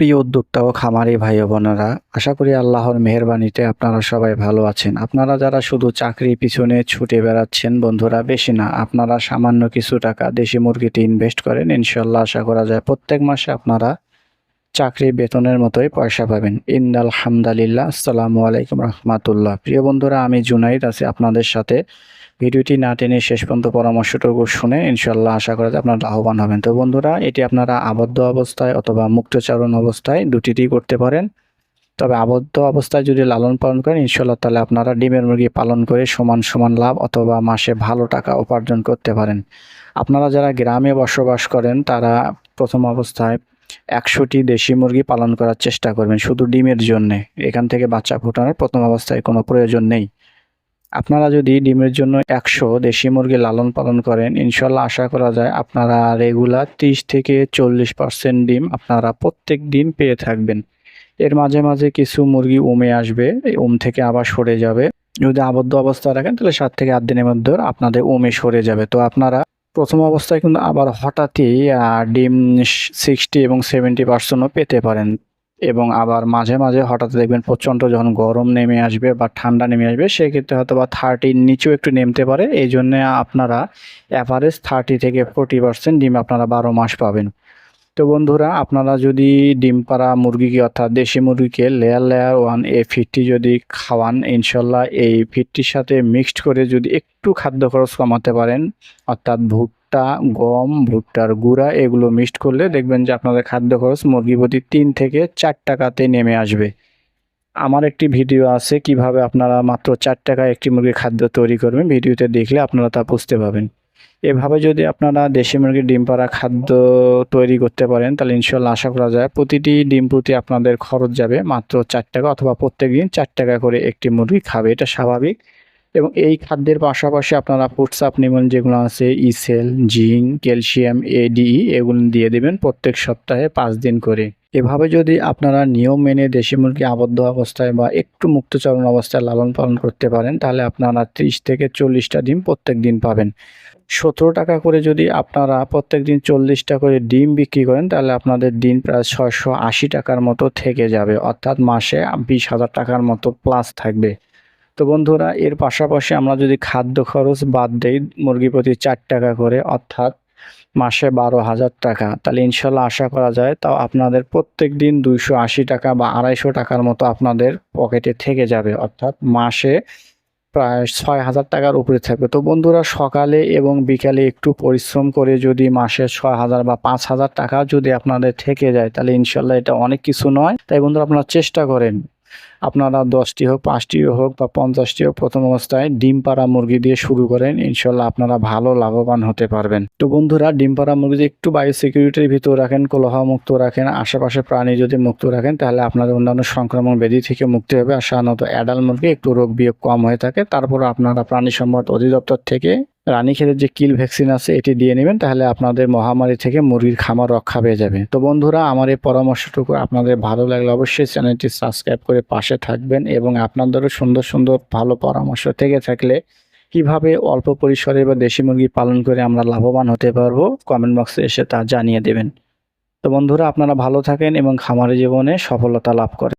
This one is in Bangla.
প্রিয় উদ্যোক্তা ও খামারি ভাই বোনেরা, আশা করি আল্লাহর মেহরবানিতে আপনারা সবাই ভালো আছেন। আপনারা যারা শুধু চাকরি পিছনে ছুটে বেড়াচ্ছেন বন্ধুরা, বেশি না, আপনারা সামান্য কিছু টাকা দেশি মুরগিতে ইনভেস্ট করেন, ইনশাল্লাহ আশা করা যায় প্রত্যেক মাসে আপনারা চাকরি বেতনের মতোই পয়সা পাবেন। ইন্দাল হামদালিল্লাহ। আসসালামু আলাইকুম রহমাতুল্লাহ। প্রিয় বন্ধুরা, আমি জুনাইদ আছি আপনাদের সাথে। ভিডিওটি না টেনে শেষ পর্যন্ত পরামর্শটুকু শুনে ইনশাল্লাহ আশা করা যায় আপনারা লাভবান হবেন। তো বন্ধুরা, এটি আপনারা আবদ্ধ অবস্থায় অথবা মুক্তচারণ অবস্থায় দুটিতেই করতে পারেন। তবে আবদ্ধ অবস্থায় যদি লালন পালন করেন ইনশাল্লাহ তাহলে আপনারা ডিমের মুরগি পালন করে সমান সমান লাভ অথবা মাসে ভালো টাকা উপার্জন করতে পারেন। আপনারা যারা গ্রামে বসবাস করেন, তারা প্রথম অবস্থায় একশোটি দেশি মুরগি পালন করার চেষ্টা করবেন, শুধু ডিমের জন্যে। এখান থেকে বাচ্চা ফোটানোর প্রথম অবস্থায় কোনো প্রয়োজন নেই। আপনারা যদি ডিমের জন্য একশো দেশি মুরগি লালন পালন করেন, ইনশাল্লাহ আশা করা যায় আপনারা রেগুলার তিরিশ থেকে চল্লিশ পার্সেন্ট ডিম আপনারা প্রত্যেক দিন পেয়ে থাকবেন। এর মাঝে মাঝে কিছু মুরগি উমে আসবে উম থেকে আবার সরে যাবে। যদি আবদ্ধ অবস্থায় রাখেন, তাহলে সাত থেকে আট দিনের মধ্যে আপনাদের উমে সরে যাবে। তো আপনারা প্রথম অবস্থায় কিন্তু আবার হঠাৎই ডিম সিক্সটি এবং সেভেন্টি পার্সেন্টও পেতে পারেন। এবং আবার মাঝে মাঝে হঠাৎ দেখবেন প্রচণ্ড যখন গরম নেমে আসবে বা ঠান্ডা নেমে আসবে, সেক্ষেত্রে হয়তো বা থার্টির নিচেও একটু নেমতে পারে। এই জন্যে আপনারা অ্যাভারেজ থার্টি থেকে ফোর্টি পার্সেন্ট ডিম আপনারা বারো মাস পাবেন। তো বন্ধুরা, আপনারা যদি ডিম পাড়া মুরগিকে অর্থাৎ দেশি মুরগিকে layer layer one a fifty যদি খাওয়ান, ইনশাল্লাহ এই ফিটটির সাথে মিক্সড করে যদি একটু খাদ্য খরচ কমাতে পারেন, অর্থাৎ ভুট্টা, গম, ভুট্টার গুঁড়া, এগুলো মিক্সড করলে দেখবেন যে আপনাদের খাদ্য খরচ মুরগি প্রতি তিন থেকে চার টাকাতে নেমে আসবে। আমার একটি ভিডিও আছে কীভাবে আপনারা মাত্র চার টাকায় একটি মুরগির খাদ্য তৈরি করবেন, ভিডিওতে দেখলে আপনারা তা বুঝতে পারবেন। এভাবে যদি আপনারা দেশি মুরগির ডিম পাড়া খাদ্য তৈরি করতে পারেন, তাহলে ইনশাল্লাহ আশা করা যায় প্রতিটি ডিম প্রতি আপনাদের খরচ যাবে মাত্র চার টাকা অথবা প্রত্যেক দিন চার টাকা করে একটি মুরগি খাবে, এটা স্বাভাবিক। এবং এই খাদ্যের পাশাপাশি আপনারা ফুড সাপ্লিমেন্ট যেগুলো আছে, ইসেল, জিঙ্ক, ক্যালসিয়াম, এডিই, এগুলো দিয়ে দেবেন প্রত্যেক সপ্তাহে পাঁচ দিন করে। এভাবে যদি আপনারা নিয়ম মেনে দেশি মুরগি আবদ্ধ অবস্থায় বা একটু মুক্তচরণ অবস্থায় লালন পালন করতে পারেন, তাহলে আপনারা ত্রিশ থেকে চল্লিশটা ডিম প্রত্যেক দিন পাবেন। সতেরো টাকা করে যদি আপনারা প্রত্যেক দিন চল্লিশটা করে ডিম বিক্রি করেন, তাহলে আপনাদের দিন প্রায় ছয়শো আশি টাকার মতো থেকে যাবে। অর্থাৎ মাসে বিশ হাজার টাকার মতো প্লাস থাকবে। তো বন্ধুরা, এর পাশাপাশি আমরা যদি খাদ্য খরচ বাদ দেই, মুরগি প্রতি চার টাকা করে, অর্থাৎ মাসে বারো হাজার টাকা। তাহলে ইনশাল্লাহ আশা করা যায়, তাও আপনাদের প্রত্যেক দিন দুইশো আশি টাকা বা আড়াইশো টাকার মতো আপনাদের পকেটে থেকে যাবে। অর্থাৎ মাসে প্রায় ছয় হাজার টাকার উপরে থাকবে। তো বন্ধুরা, সকালে এবং বিকালে একটু পরিশ্রম করে যদি মাসে ছয় হাজার বা পাঁচ হাজার টাকা যদি আপনাদের থেকে যায়, তাহলে ইনশাল্লাহ এটা অনেক কিছু নয়। তাই বন্ধুরা, আপনারা চেষ্টা করেন। আপনারা দশটি হোক, পাঁচটি হোক বা পঞ্চাশটি হোক প্রথম অবস্থায় ডিম পাড়া মুরগি দিয়ে শুরু করেন, ইনশাল্লাহ আপনারা ভালো লাভবান হতে পারবেন। তো বন্ধুরা, ডিম পাড়া মুরগি একটু বায়ো সিকিউরিটির ভিতর রাখেন কলহা মুক্ত রাখেন, আশেপাশে প্রাণী যদি মুক্ত রাখেন, তাহলে আপনাদের অন্যান্য সংক্রমণ ব্যাধি থেকে মুক্তি হবে। আর সাধারণত অ্যাডাল মুরগি একটু রোগ বিয়োগ কম হয়ে থাকে। তারপর আপনারা প্রাণী সম্পদ অধিদপ্তর থেকে রানী রানীক্ষেতের যে কিল ভ্যাকসিন আছে, এটি দিয়ে নেবেন, তাহলে আপনাদের মহামারী থেকে মুরগির খামার রক্ষা পেয়ে যাবে। তো বন্ধুরা, আমার এই পরামর্শটুকু আপনাদের ভালো লাগলে অবশ্যই চ্যানেলটি সাবস্ক্রাইব করে পাশে থাকবেন এবং আপনাদেরও সুন্দর সুন্দর ভালো পরামর্শ থেকে থাকলে কীভাবে অল্প পরিসরে বা দেশি মুরগি পালন করে আমরা লাভবান হতে পারব কমেন্ট বক্সে এসে তা জানিয়ে দেবেন। তো বন্ধুরা, আপনারা ভালো থাকেন এবং খামারি জীবনে সফলতা লাভ করেন।